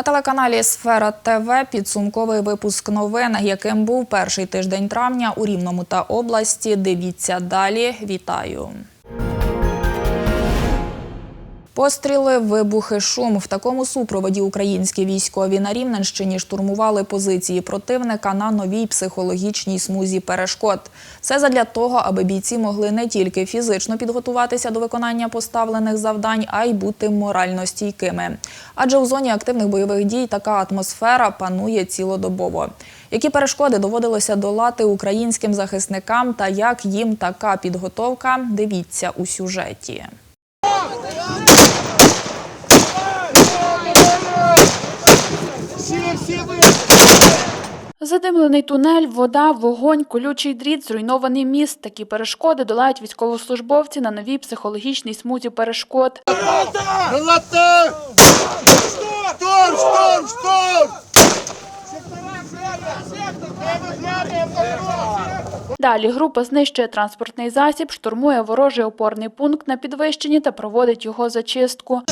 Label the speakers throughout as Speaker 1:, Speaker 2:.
Speaker 1: На телеканалі Сфера ТВ підсумковий випуск новин, яким був перший тиждень травня у Рівному та області. Дивіться далі. Вітаю. Постріли, вибухи, шум. В такому супроводі українські військові на Рівненщині штурмували позиції противника на новій психологічній смузі перешкод. Все задля того, аби бійці могли не тільки фізично підготуватися до виконання поставлених завдань, а й бути морально стійкими. Адже у зоні активних бойових дій така атмосфера панує цілодобово. Які перешкоди доводилося долати українським захисникам та як їм така підготовка, дивіться у сюжеті.
Speaker 2: Задимлений тунель, вода, вогонь, колючий дріт, зруйнований міст. Такі перешкоди долають військовослужбовці на новій психологічній смузі перешкод.
Speaker 3: Граната! Шторм, шторм, шторм!
Speaker 2: Далі група знищує транспортний засіб, штурмує ворожий опорний пункт на підвищенні та проводить його зачистку.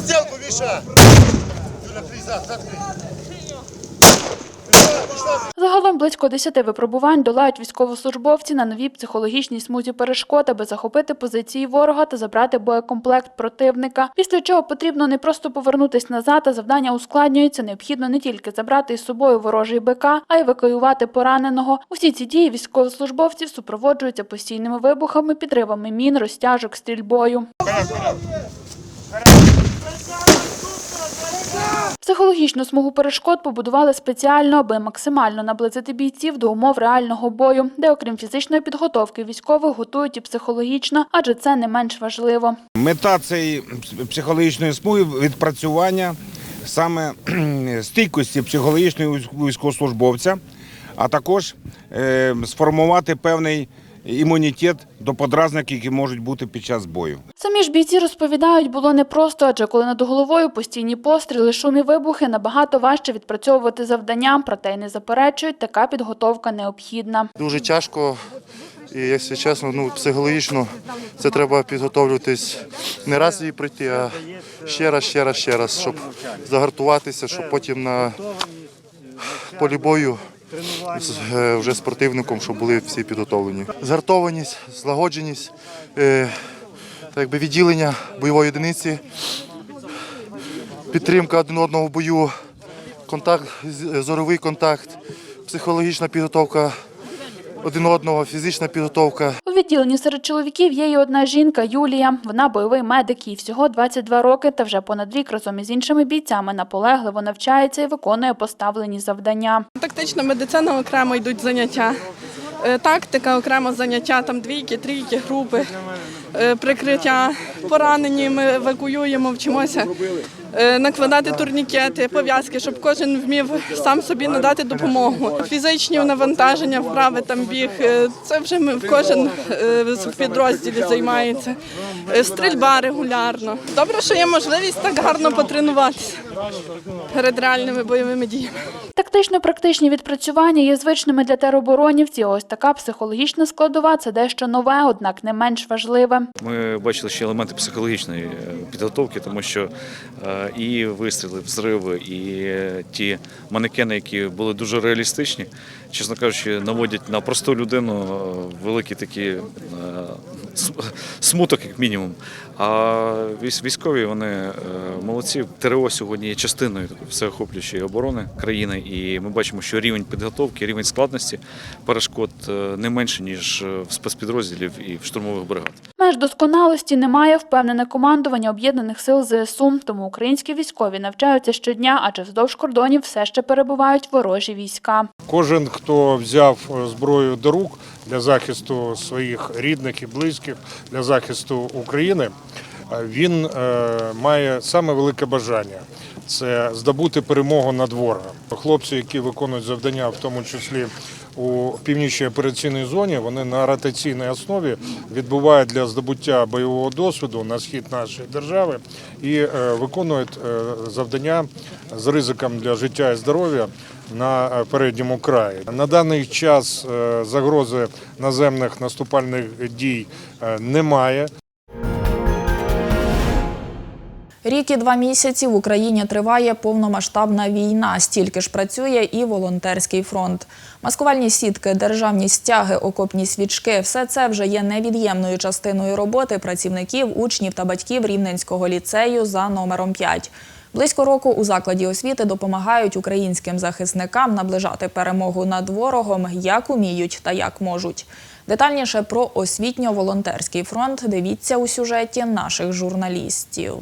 Speaker 2: Загалом близько 10 випробувань долають військовослужбовці на новій психологічній смузі перешкод, аби захопити позиції ворога та забрати боєкомплект противника. Після чого потрібно не просто повернутись назад, а завдання ускладнюється. Необхідно не тільки забрати із собою ворожий БК, а й евакуювати пораненого. Усі ці дії військовослужбовців супроводжуються постійними вибухами, підривами мін, розтяжок, стрільбою. Психологічну смугу перешкод побудували спеціально, аби максимально наблизити бійців до умов реального бою, де, окрім фізичної підготовки, військових готують і психологічно, адже це не менш важливо.
Speaker 4: Мета цієї психологічної смуги відпрацювання саме стійкості психологічної військовослужбовця, а також е, сформувати певний імунітет до подразників, які можуть бути під час бою.
Speaker 2: Самі ж бійці розповідають, було непросто, адже коли над головою постійні постріли, шум і вибухи, набагато важче відпрацьовувати завдання, проте й не заперечують, така підготовка необхідна.
Speaker 5: Дуже тяжко. І якщо чесно, ну психологічно це треба підготовлюватись не раз її пройти, а ще раз, ще раз, ще раз, щоб загартуватися, щоб потім на полі бою з- е, вже з противником, щоб були всі підготовлені. Згартованість, злагодженість, е, так якби відділення бойової одиниці, підтримка один одного в бою, контакт, зоровий контакт, психологічна підготовка один одного, фізична підготовка.
Speaker 2: У відділенні серед чоловіків є й одна жінка Юлія. Вона бойовий медик, їй всього 22 роки, та вже понад рік разом із іншими бійцями наполегливо навчається і виконує поставлені завдання.
Speaker 6: Тактична медицина окремо йдуть заняття. Е, Тактика окремо заняття, там двійки, трійки, групи, е, прикриття. Поранені ми евакуюємо, вчимося накладати турнікети, пов'язки, щоб кожен вмів сам собі надати допомогу. Фізичні навантаження, вправи, там біг. е, Це вже ми кожен е, в підрозділі займається. Е, Стрільба регулярно. Добре, що є можливість так гарно потренуватися перед реальними бойовими діями.
Speaker 2: Тактично-практичні відпрацювання є звичними для тероборонівців. Ось така психологічна складова це дещо нове, однак не менш важливе.
Speaker 7: Ми бачили ще елементи психологічної е, підготовки, тому що е, і вистріли, взриви, і ті манекени, які були дуже реалістичні, чесно кажучи, наводять на просту людину е, великий такий е, смуток, як мінімум. А військові вони е, молодці. ТРО сьогодні є частиною всеохоплюючої оборони країни, і ми бачимо, що рівень підготовки, рівень складності перешкод не менше ніж в спецпідрозділів і в штурмових бригад.
Speaker 2: Меж досконалості немає впевнене командування об'єднаних сил ЗСУ, тому українські військові навчаються щодня, адже вздовж кордонів все ще перебувають ворожі війська.
Speaker 8: Кожен, хто взяв е, зброю до рук для захисту своїх рідних і близьких, для захисту України, е, він е, має саме велике бажання це здобути перемогу над ворогом. Хлопці, які виконують завдання, в тому числі у північній операційній зоні, вони на ротаційній основі відбувають для здобуття бойового досвіду на схід нашої держави і е, виконують е, завдання з ризиком для життя і здоров'я на е, передньому краї. На даний час загрози наземних наступальних дій немає.
Speaker 1: Рік і два місяці в Україні триває повномасштабна війна. Стільки ж працює і волонтерський фронт. Маскувальні сітки, державні стяги, окопні свічки все це вже є невід'ємною частиною роботи працівників, учнів та батьків Рівненського ліцею за номером 5. Близько року у закладі освіти допомагають українським захисникам наближати перемогу над ворогом, як уміють та як можуть. Детальніше про освітньо-волонтерський фронт дивіться у сюжеті наших журналістів.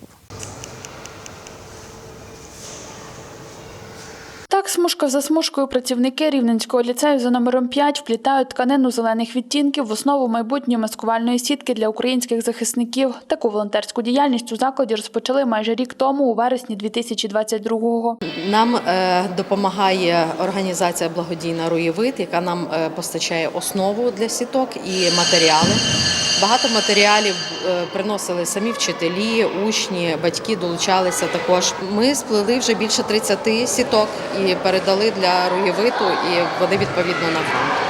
Speaker 2: Так, смужка за смужкою працівники Рівненського ліцею за номером 5 вплітають тканину зелених відтінків в основу майбутньої маскувальної сітки для українських захисників. Таку волонтерську діяльність у закладі розпочали майже рік тому, у вересні 2022-го.
Speaker 9: Нам е, допомагає організація благодійна Руєвит, яка нам е, постачає основу для сіток і матеріали. Багато матеріалів е, приносили самі вчителі, учні, батьки долучалися також. Ми сплели вже більше 30 сіток і передали для Руєвиту, і вони відповідно на фронт.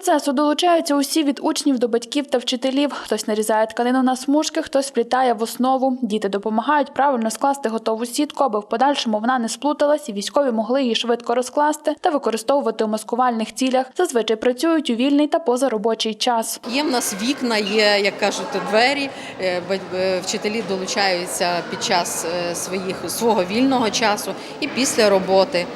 Speaker 2: Процесу долучаються усі від учнів до батьків та вчителів. Хтось нарізає тканину на смужки, хтось вплітає в основу. Діти допомагають правильно скласти готову сітку, аби в подальшому вона не сплуталась і військові могли її швидко розкласти та використовувати у маскувальних цілях. Зазвичай працюють у вільний та позаробочий час.
Speaker 9: Є в нас вікна, є, як кажуть, двері. Е, е, Вчителі долучаються під час е, своїх свого вільного часу і після роботи.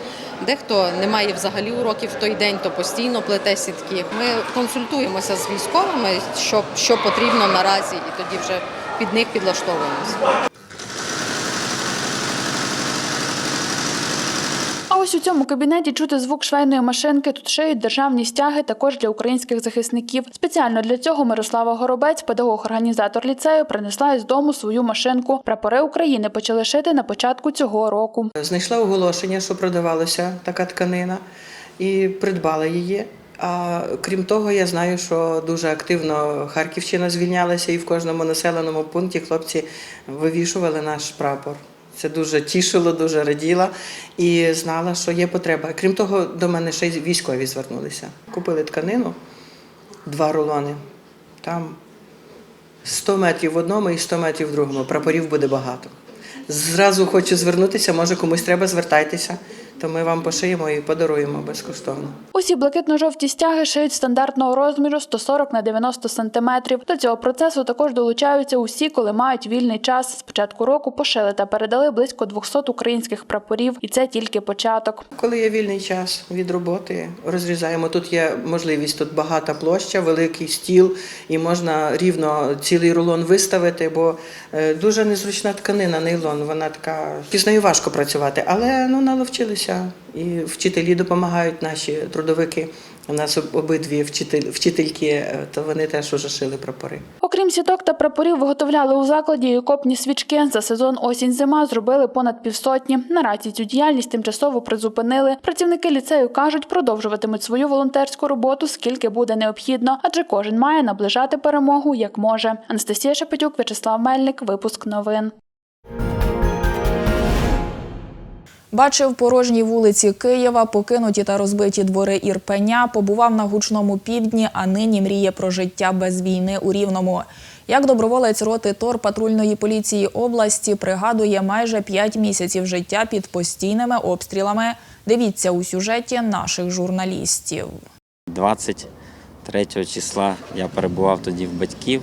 Speaker 9: Дехто не має взагалі уроків в той день, то постійно плете сітки. Ми консультуємося з військовими, що, що потрібно наразі, і тоді вже під них підлаштовуємося.
Speaker 2: У цьому кабінеті чути звук швейної машинки. Тут шиють державні стяги також для українських захисників. Спеціально для цього Мирослава Горобець, педагог-організатор ліцею, принесла із дому свою машинку. Прапори України почали шити на початку цього року.
Speaker 10: Знайшла оголошення, що продавалася така тканина, і придбала її. А крім того, я знаю, що дуже активно Харківщина звільнялася, і в кожному населеному пункті хлопці вивішували наш прапор. Це дуже тішило, дуже раділа і знала, що є потреба. Крім того, до мене ще й військові звернулися. Купили тканину, два рулони. Там 100 метрів в одному і 100 метрів в другому. Прапорів буде багато. Зразу хочу звернутися, може комусь треба, звертайтеся, то ми вам пошиємо і подаруємо безкоштовно.
Speaker 2: Усі блакитно-жовті стяги шиють стандартного розміру 140 на 90 сантиметрів. До цього процесу також долучаються усі, коли мають вільний час. З початку року пошили та передали близько 200 українських прапорів, і це тільки початок.
Speaker 10: Коли є вільний час від роботи, розрізаємо. Тут є можливість, тут багата площа, великий стіл, і можна рівно цілий рулон виставити, бо е, дуже незручна тканина, нейлон. Вона така з нею важко працювати, але ну наловчилися. І вчителі допомагають наші трудовики. У нас обидві вчитель, вчительки, е, то вони теж уже шили прапори.
Speaker 2: Окрім сіток та прапорів, виготовляли у закладі і окопні свічки. За сезон осінь-зима зробили понад півсотні. Наразі цю діяльність тимчасово призупинили. Працівники ліцею кажуть, продовжуватимуть свою волонтерську роботу, скільки буде необхідно, адже кожен має наближати перемогу як може. Анастасія Шепетюк, Вячеслав Мельник, випуск новин.
Speaker 1: Бачив порожні вулиці Києва, покинуті та розбиті двори Ірпеня, побував на гучному півдні, а нині мріє про життя без війни у Рівному. Як доброволець роти ТОР патрульної поліції області пригадує майже 5 місяців життя під постійними обстрілами. Дивіться у сюжеті наших журналістів.
Speaker 11: 23 числа я перебував тоді в батьків.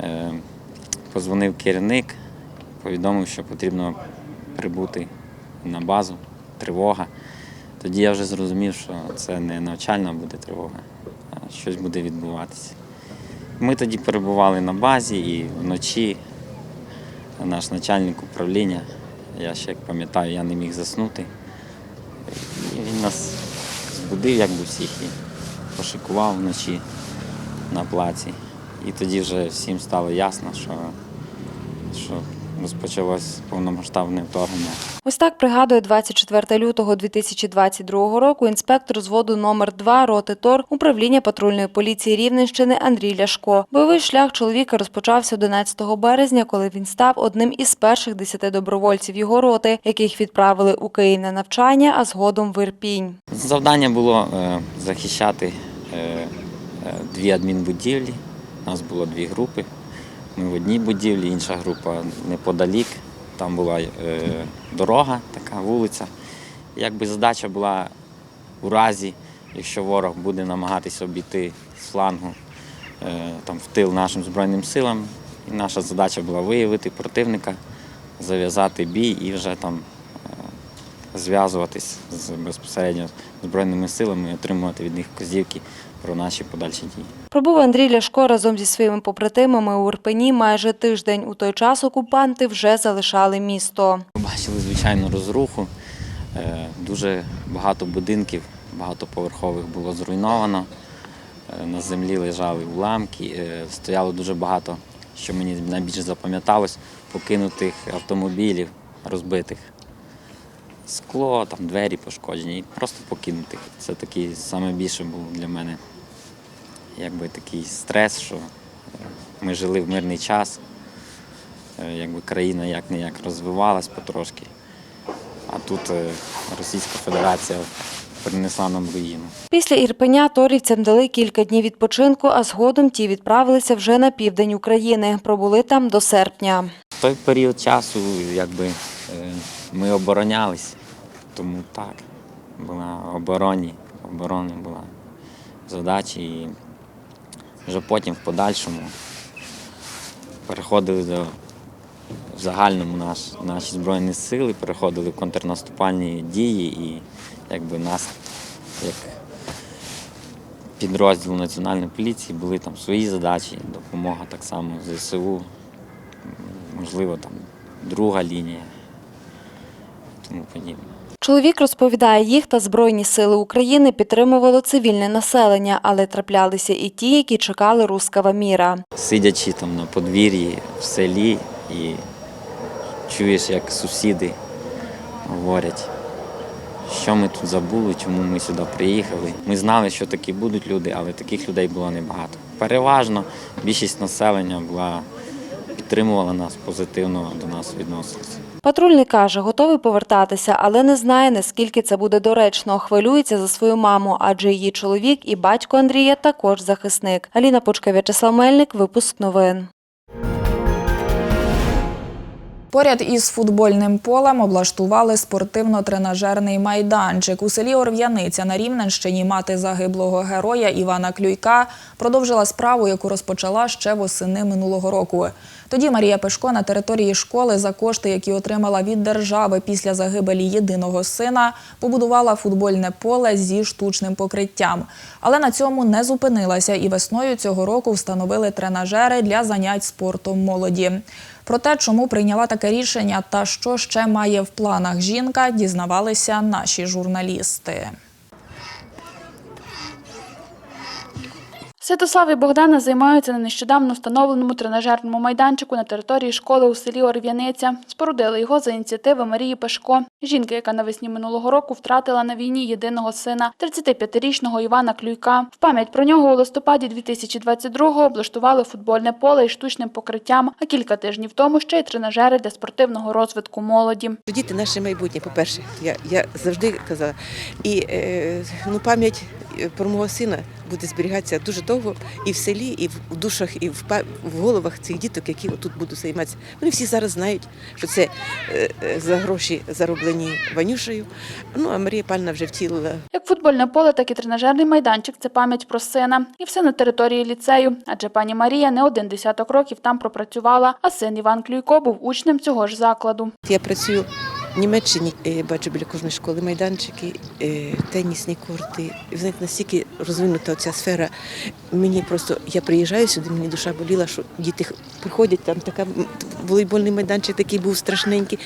Speaker 11: Е, Позвонив керівник, повідомив, що потрібно прибути на базу, тривога. Тоді я вже зрозумів, що це не навчальна буде тривога, а щось буде відбуватися. Ми тоді перебували на базі і вночі наш начальник управління, я ще як пам'ятаю, я не міг заснути. І він нас збудив, як би всіх, і пошикував вночі на плаці. І тоді вже всім стало ясно, що, що розпочалось повномасштабне вторгнення.
Speaker 12: Ось так пригадує 24 лютого 2022 року інспектор зводу номер 2 роти ТОР управління патрульної поліції Рівненщини Андрій Ляшко. Бойовий шлях чоловіка розпочався 11 березня, коли він став одним із перших 10 добровольців його роти, яких відправили у Київ на навчання, а згодом в Ірпінь.
Speaker 11: Завдання було е, захищати е, е, дві адмінбудівлі. У нас було дві групи. Ми в одній будівлі, інша група неподалік. там була е, дорога, така вулиця. Якби задача була у разі, якщо ворог буде намагатися обійти з флангу е, там, в тил нашим Збройним силам, і наша задача була виявити противника, зав'язати бій і вже там е, зв'язуватись з безпосередньо Збройними силами і отримувати від них вказівки про наші подальші дії.
Speaker 12: Пробув Андрій Ляшко разом зі своїми побратимами у Ірпені майже тиждень. У той час окупанти вже залишали місто.
Speaker 11: Бачили звичайно розруху. Е, Дуже багато будинків, багатоповерхових було зруйновано. Е, На землі лежали уламки. Е, Стояло дуже багато, що мені найбільше запам'яталось, покинутих автомобілів, розбитих. Скло, там двері пошкоджені, просто покинутих. Це такий найбільше був для мене якби такий стрес, що ми жили в мирний час. Е, якби країна як не як розвивалась потрошки. А тут е, Російська Федерація принесла нам руїну.
Speaker 12: Після Ірпеня торівцям дали кілька днів відпочинку, а згодом ті відправилися вже на південь України. Пробули там до серпня.
Speaker 11: В той період часу якби, е, ми оборонялись, тому так, була обороні, оборони була задача. І вже потім в подальшому переходили до в загальному наш, наші Збройні сили, переходили в контрнаступальні дії і якби нас, як підрозділ Національної поліції, були там свої задачі, допомога так само ЗСУ, можливо, там друга лінія і тому подібне.
Speaker 12: Чоловік розповідає, їх та Збройні сили України підтримувало цивільне населення, але траплялися і ті, які чекали рускава міра.
Speaker 11: Сидячи там на подвір'ї в селі і чуєш, як сусіди говорять, що ми тут забули, чому ми сюди приїхали. Ми знали, що такі будуть люди, але таких людей було небагато. Переважно більшість населення була підтримувала нас, позитивно до нас відносилася.
Speaker 12: Патрульний каже, готовий повертатися, але не знає, наскільки це буде доречно. Хвилюється за свою маму, адже її чоловік і батько Андрія також захисник. Аліна Пучка, В'ячеслав Мельник, випуск новин.
Speaker 1: Поряд із футбольним полем облаштували спортивно-тренажерний майданчик. У селі Орв'яниця на Рівненщині мати загиблого героя Івана Клюйка продовжила справу, яку розпочала ще восени минулого року. Тоді Марія Пешко на території школи за кошти, які отримала від держави після загибелі єдиного сина, побудувала футбольне поле зі штучним покриттям. Але на цьому не зупинилася і весною цього року встановили тренажери для занять спортом молоді. Про те, чому прийняла таке рішення та що ще має в планах жінка, дізнавалися наші журналісти.
Speaker 2: Святослав і Богдана займаються на нещодавно встановленому тренажерному майданчику на території школи у селі Орв'яниця. Спорудили його за ініціативи Марії Пешко, жінки, яка навесні минулого року втратила на війні єдиного сина, 35-річного Івана Клюйка. В пам'ять про нього у листопаді 2022-го облаштували футбольне поле із штучним покриттям, а кілька тижнів тому ще й тренажери для спортивного розвитку молоді.
Speaker 13: Діти наше майбутнє, по-перше, я, я завжди казала. І е, ну, пам'ять про мого сина буде зберігатися дуже довго і в селі, і в душах, і в, головах цих діток, які тут будуть займатися. Вони всі зараз знають, що це е, е, за гроші зароблені Ванюшею. Ну, а Марія Пальна вже втілила
Speaker 2: Як футбольне поле, так і тренажерний майданчик це пам'ять про сина. І все на території ліцею. Адже пані Марія не один десяток років там пропрацювала, а син Іван Клюйко був учнем цього ж закладу.
Speaker 13: Я працюю в Німеччині, е, бачу біля кожної школи майданчики, е, тенісні корти. Ви знаєте, настільки розвинута ця сфера. Мені просто я приїжджаю сюди, мені душа боліла, що діти приходять, там така волейбольний майданчик такий був страшненький.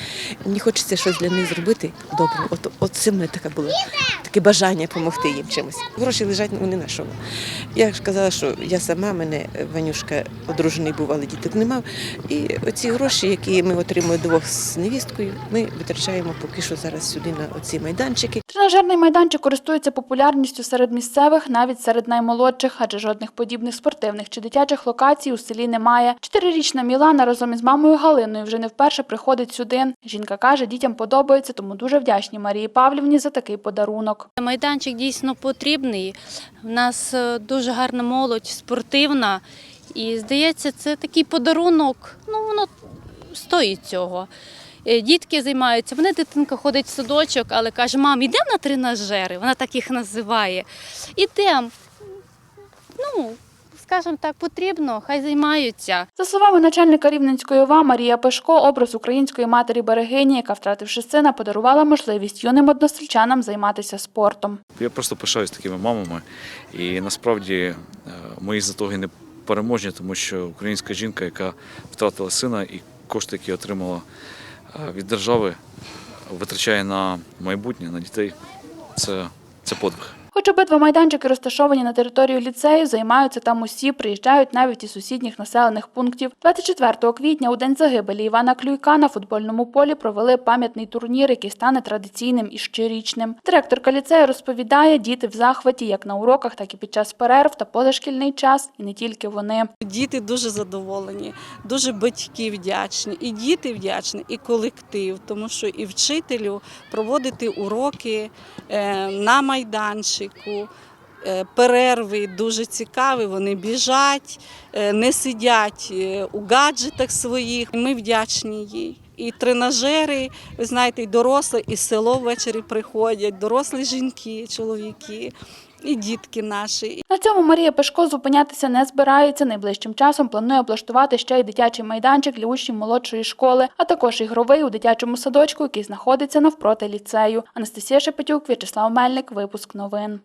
Speaker 13: Мені хочеться щось для них зробити добре. От, от це в мене таке було таке бажання допомогти їм чимось. Гроші лежать вони на що. Я ж казала, що я сама, мене Ванюшка одружений був, але діток не мав. І оці гроші, які ми отримуємо двох з невісткою, ми витрачаємо поки що зараз сюди на оці майданчики.
Speaker 2: Тренажерний майданчик користується популярністю серед місцевих, навіть серед наймолодших, адже жодних подібних спортивних чи дитячих локацій у селі немає. Чотирирічна Мілана разом із мамою Галиною вже не вперше приходить сюди. Жінка каже, дітям подобається, тому дуже вдячні Марії Павлівні за такий подарунок.
Speaker 14: Майданчик дійсно потрібний. У нас е, дуже гарна молодь, спортивна. І здається, це такий подарунок. Ну, воно стоїть цього. Е, дітки займаються. Вони дитинка ходить в садочок, але каже, мам, йдемо на тренажери. Вона так їх називає. Ідемо. Ну, скажімо так, потрібно, хай займаються.
Speaker 2: За словами начальника Рівненської ОВА Марія Пешко, образ української матері берегині, яка, втративши сина, подарувала можливість юним односельчанам займатися спортом.
Speaker 7: Я просто пишаюсь такими мамами. І насправді е, мої затоги не переможні, тому що українська жінка, яка втратила сина і кошти, які отримала від держави, витрачає на майбутнє, на дітей. Це, це подвиг.
Speaker 2: Хоч обидва майданчики розташовані на території ліцею, займаються там усі, приїжджають навіть із сусідніх населених пунктів. 24 квітня, у день загибелі Івана Клюйка, на футбольному полі провели пам'ятний турнір, який стане традиційним і щорічним. Директорка ліцею розповідає, діти в захваті як на уроках, так і під час перерв та позашкільний час, і не тільки вони.
Speaker 6: Діти дуже задоволені, дуже батьки вдячні, і діти вдячні, і колектив, тому що і вчителю проводити уроки е, на майданчику. Е, Перерви дуже цікаві, вони біжать, е, не сидять е, у гаджетах своїх. Ми вдячні їй. І тренажери, ви знаєте, і дорослі, і село ввечері приходять, дорослі жінки, чоловіки, і дітки наші.
Speaker 2: На цьому Марія Пешко зупинятися не збирається. Найближчим часом планує облаштувати ще й дитячий майданчик для учнів молодшої школи, а також ігровий у дитячому садочку, який знаходиться навпроти ліцею. Анастасія Шепетюк, В'ячеслав Мельник, випуск новин.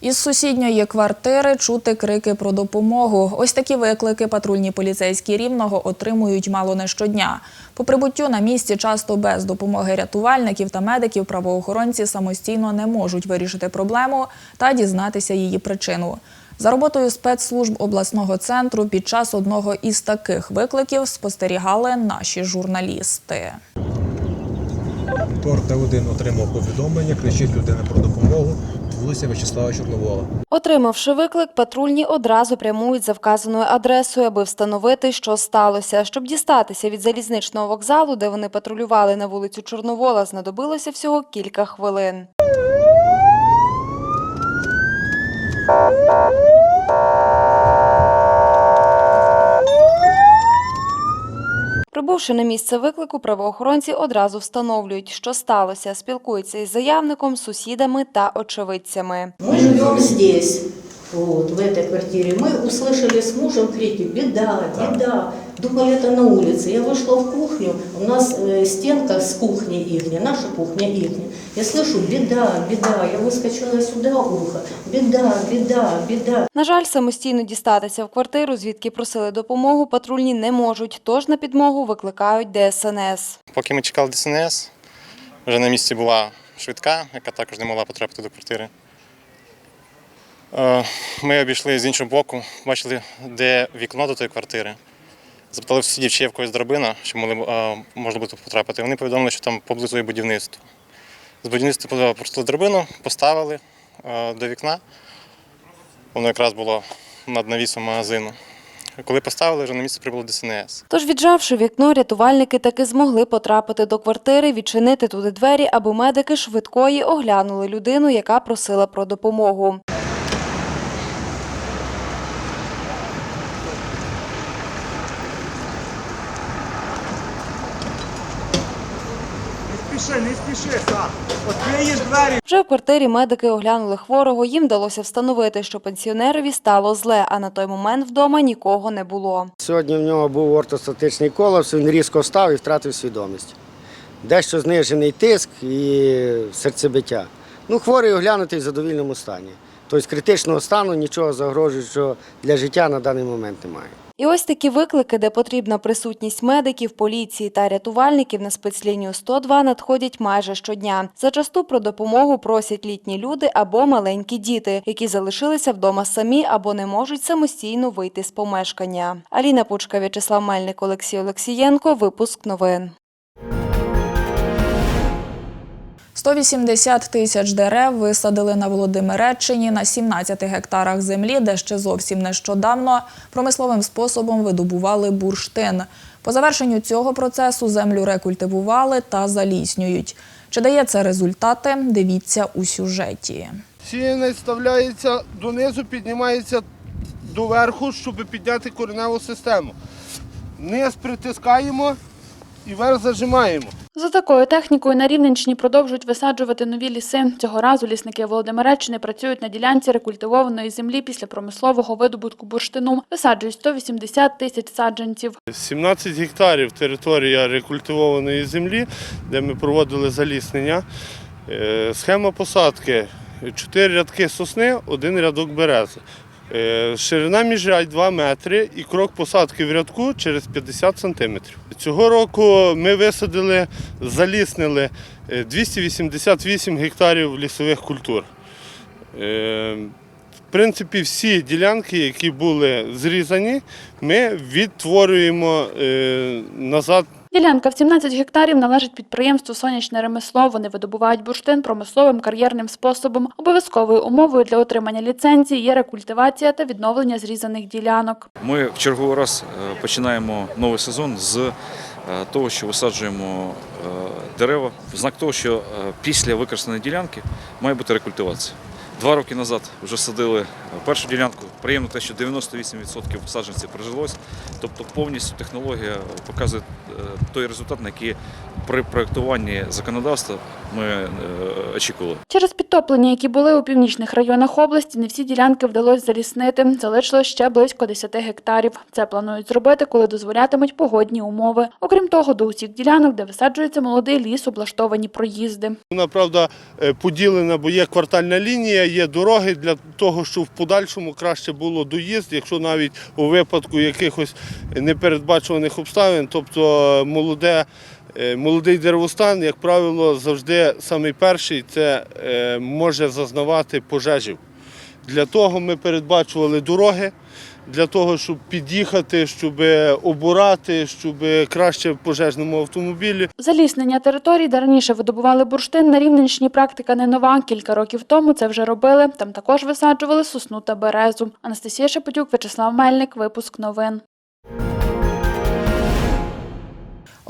Speaker 1: Із сусідньої квартири чути крики про допомогу. Ось такі виклики патрульні поліцейські рівного отримують мало не щодня. По прибуттю на місці часто без допомоги рятувальників та медиків правоохоронці самостійно не можуть вирішити проблему та дізнатися її причину. За роботою спецслужб обласного центру під час одного із таких викликів спостерігали наші журналісти.
Speaker 15: Тор Т1 отримав повідомлення, кричить людина про допомогу. Вулиця В'ячеслава Чорновола.
Speaker 12: Отримавши виклик, патрульні одразу прямують за вказаною адресою, аби встановити, що сталося. Щоб дістатися від залізничного вокзалу, де вони патрулювали на вулицю Чорновола, знадобилося всього кілька хвилин. Прибувши на місце виклику, правоохоронці одразу встановлюють, що сталося, спілкуються із заявником, сусідами та очевидцями.
Speaker 16: Ми живемо здесь, вот, в этой квартире. Мы услышали с мужем крики «Беда! Беда!» Думали, это на улице. Я вышла в кухню, у нас э, стенка с кухни ихняя, наша кухня ихняя. Я слышу «Беда! Беда!» Я выскочила сюда ухо. «Беда! Беда! Беда!»
Speaker 12: На жаль, самостійно дістатися в квартиру, звідки просили допомогу, патрульні не можуть, тож на підмогу викликають ДСНС.
Speaker 17: Поки ми чекали ДСНС, вже на місці була швидка, яка також не могла потрапити до квартири. Е, Ми обійшли з іншого боку, бачили, де вікно до тої квартири. Запитали сусідів, чи є в когось драбина, що е, можна буде потрапити. Вони повідомили, що там поблизу є будівництво. З будівництва пустили драбину, поставили е, до вікна. Воно якраз було над навісом магазину. Коли поставили, вже на місце прибуло ДСНС.
Speaker 12: Тож, віджавши вікно, рятувальники таки змогли потрапити до квартири, відчинити туди двері, аби медики швидкої оглянули людину, яка просила про допомогу.
Speaker 3: Спіши, не спіши, Саш. Відкриєш двері.
Speaker 12: Вже в квартирі медики оглянули хворого. Їм вдалося встановити, що пенсіонерові стало зле, а на той момент вдома нікого не було.
Speaker 18: Сьогодні в нього був ортостатичний колапс, він різко встав і втратив свідомість. Дещо знижений тиск і серцебиття. Ну, хворий оглянутий в задовільному стані. Тобто критичного стану нічого загрожуючого для життя на даний момент немає.
Speaker 12: І ось такі виклики, де потрібна присутність медиків, поліції та рятувальників на спецлінію 102 надходять майже щодня. Зачасту про допомогу просять літні люди або маленькі діти, які залишилися вдома самі або не можуть самостійно вийти з помешкання. Аліна Пучка, В'ячеслав Мельник, Олексій Олексієнко. Випуск новин.
Speaker 1: 180 тисяч дерев висадили на Володимиреччині на 17 гектарах землі, де ще зовсім нещодавно промисловим способом видобували бурштин. По завершенню цього процесу землю рекультивували та заліснюють. Чи дає це результати? Дивіться у сюжеті.
Speaker 3: Сіянець вставляється донизу, піднімається доверху, щоб підняти кореневу систему. низ притискаємо і верх зажимаємо.
Speaker 2: За такою технікою на Рівненщині продовжують висаджувати нові ліси. Цього разу лісники Володимиреччини працюють на ділянці рекультивованої землі після промислового видобутку бурштину. Висаджують 180 тисяч саджанців.
Speaker 3: 17 гектарів територія рекультивованої землі, де ми проводили заліснення. Е, Схема посадки: 4 рядки сосни, один рядок берези. Е, Ширина міжрядь 2 метри і крок посадки в рядку через 50 сантиметрів. Цього року ми висадили, заліснили е, 288 гектарів лісових культур. Е, В принципі, всі ділянки, які були зрізані, ми відтворюємо е, назад
Speaker 2: Ділянка в 17 гектарів належить підприємству Сонячне ремесло. Вони видобувають бурштин промисловим кар'єрним способом. Обов'язковою умовою для отримання ліцензії є рекультивація та відновлення зрізаних ділянок.
Speaker 7: Ми в черговий раз е, починаємо новий сезон з е, того, що висаджуємо е, дерева. В знак того, що після використаної ділянки має бути рекультивація. Два роки назад вже садили першу ділянку. Приємно те, що 98% саджанців прижилось. Тобто повністю технологія показує е, той результат, на який при проєктуванні законодавства ми е, очікували.
Speaker 2: Через підтоплення, які були у північних районах області, не всі ділянки вдалося заліснити. Залишилось ще близько 10 гектарів. Це планують зробити, коли дозволятимуть погодні умови. Окрім того, до усіх ділянок, де висаджується молодий ліс, облаштовані проїзди.
Speaker 3: Вона правда е, поділена, бо є квартальна лінія, є дороги для того, щоб в подальшому краще було доїзд, якщо навіть у випадку якихось непередбачуваних обставин, тобто молоде. Е, Молодий деревостан, як правило, завжди самий перший це е, може зазнавати пожежів. Для того ми передбачували дороги, для того, щоб під'їхати, щоб обурати, щоб краще в пожежному автомобілі.
Speaker 2: Заліснення територій, де раніше видобували бурштин, на Рівненщині практика не нова. Кілька років тому це вже робили. Там також висаджували сосну та березу. Анастасія Шепетюк, Вячеслав Мельник. Випуск новин.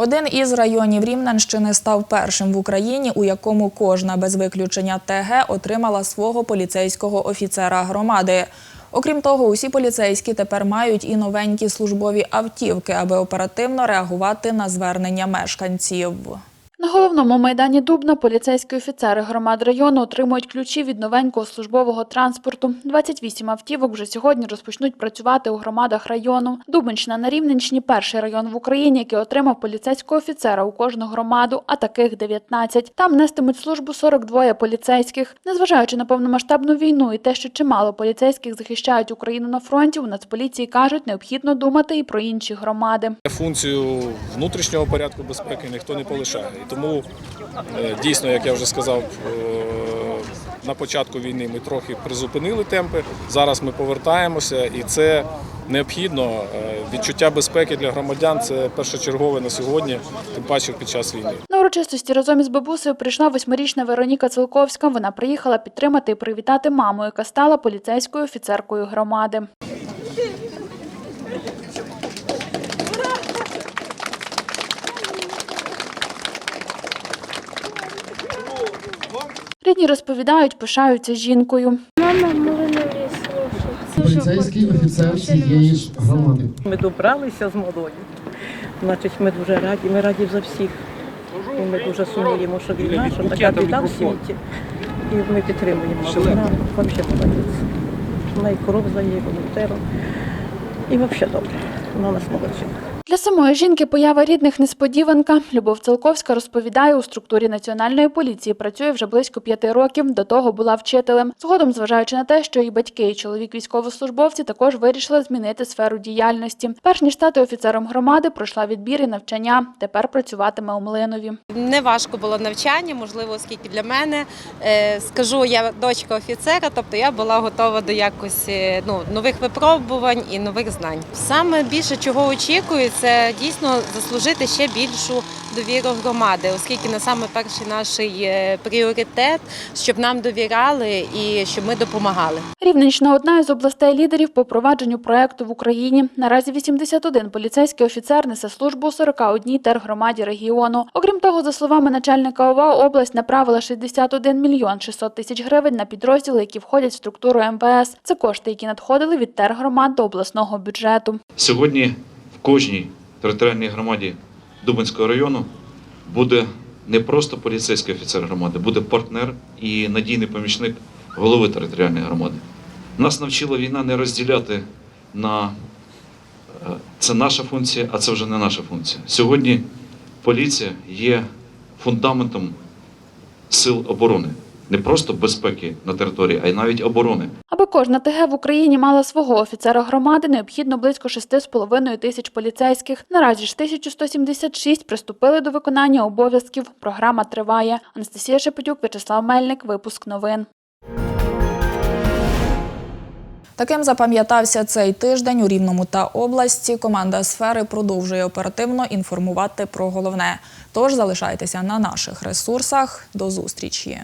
Speaker 1: Один із районів Рівненщини став першим в Україні, у якому кожна без виключення ТГ отримала свого поліцейського офіцера громади. Окрім того, усі поліцейські тепер мають і новенькі службові автівки, аби оперативно реагувати на звернення мешканців.
Speaker 2: На головному майдані Дубна поліцейські офіцери громад району отримують ключі від новенького службового транспорту. 28 автівок вже сьогодні розпочнуть працювати у громадах району. Дубенщина на Рівненщині – перший район в Україні, який отримав поліцейського офіцера у кожну громаду, а таких 19. Там нестимуть службу 42 поліцейських. Незважаючи на повномасштабну війну і те, що чимало поліцейських захищають Україну на фронті, у Нацполіції кажуть, необхідно думати і про інші громади.
Speaker 19: Функцію внутрішнього порядку безпеки ніхто не полишає. Тому е, дійсно, як я вже сказав, е, на початку війни ми трохи призупинили темпи. Зараз ми повертаємося, і це необхідно. Е, Відчуття безпеки для громадян це першочергове на сьогодні, тим паче під час війни.
Speaker 2: На урочистості разом із бабусею прийшла восьмирічна Вероніка Цилковська. Вона приїхала підтримати і привітати маму, яка стала поліцейською офіцеркою громади. Рідні розповідають, пишаються жінкою.
Speaker 20: Мама
Speaker 21: поліцейський офіцер цієї ж громади.
Speaker 22: Ми добралися з малою. Значить, ми дуже раді, ми раді за всіх. І ми дуже сумуємо, що війна, що така біда в світі. І ми підтримуємо. Вона взагалі молодець. Вона і кров здає, волонтером. І взагалі добре. Вона у нас молодчина.
Speaker 2: Для самої жінки поява рідних несподіванка. Любов Цилковська розповідає, у структурі національної поліції працює вже близько п'яти років. До того була вчителем. Згодом, зважаючи на те, що і батьки, і чоловік військовослужбовці також вирішили змінити сферу діяльності. Перш ніж стати офіцером громади, пройшла відбір і навчання. Тепер працюватиме у Млинові.
Speaker 23: Не важко було навчання, можливо, оскільки для мене е, скажу, я дочка офіцера, тобто я була готова до якось е, ну, нових випробувань і нових знань. Саме більше чого очікую, це дійсно заслужити ще більшу довіру громади, оскільки на саме перший наш е, пріоритет, щоб нам довіряли і щоб ми допомагали.
Speaker 2: Рівненщина одна із областей лідерів по провадженню проекту в Україні. Наразі 81 поліцейський офіцер несе службу у 41 тергромаді регіону. Окрім того, за словами начальника ОВА, область направила 61 мільйон 600 тисяч гривень на підрозділи, які входять в структуру МВС. Це кошти, які надходили від тергромад до обласного бюджету.
Speaker 7: Сьогодні кожній територіальній громаді Дубинського району буде не просто поліцейський офіцер громади, буде партнер і надійний помічник голови територіальної громади. Нас навчила війна не розділяти на е, це наша функція, а це вже не наша функція. Сьогодні поліція є фундаментом сил оборони, не просто безпеки на території, а й навіть оборони.
Speaker 2: Аби кожна ТГ в Україні мала свого офіцера громади, необхідно близько 6,5 тисяч поліцейських. Наразі ж 1176 приступили до виконання обов'язків. Програма триває. Анастасія Шепетюк, В'ячеслав Мельник. Випуск новин.
Speaker 1: Таким запам'ятався цей тиждень у Рівному та області. Команда сфери продовжує оперативно інформувати про головне. Тож залишайтеся на наших ресурсах. До зустрічі.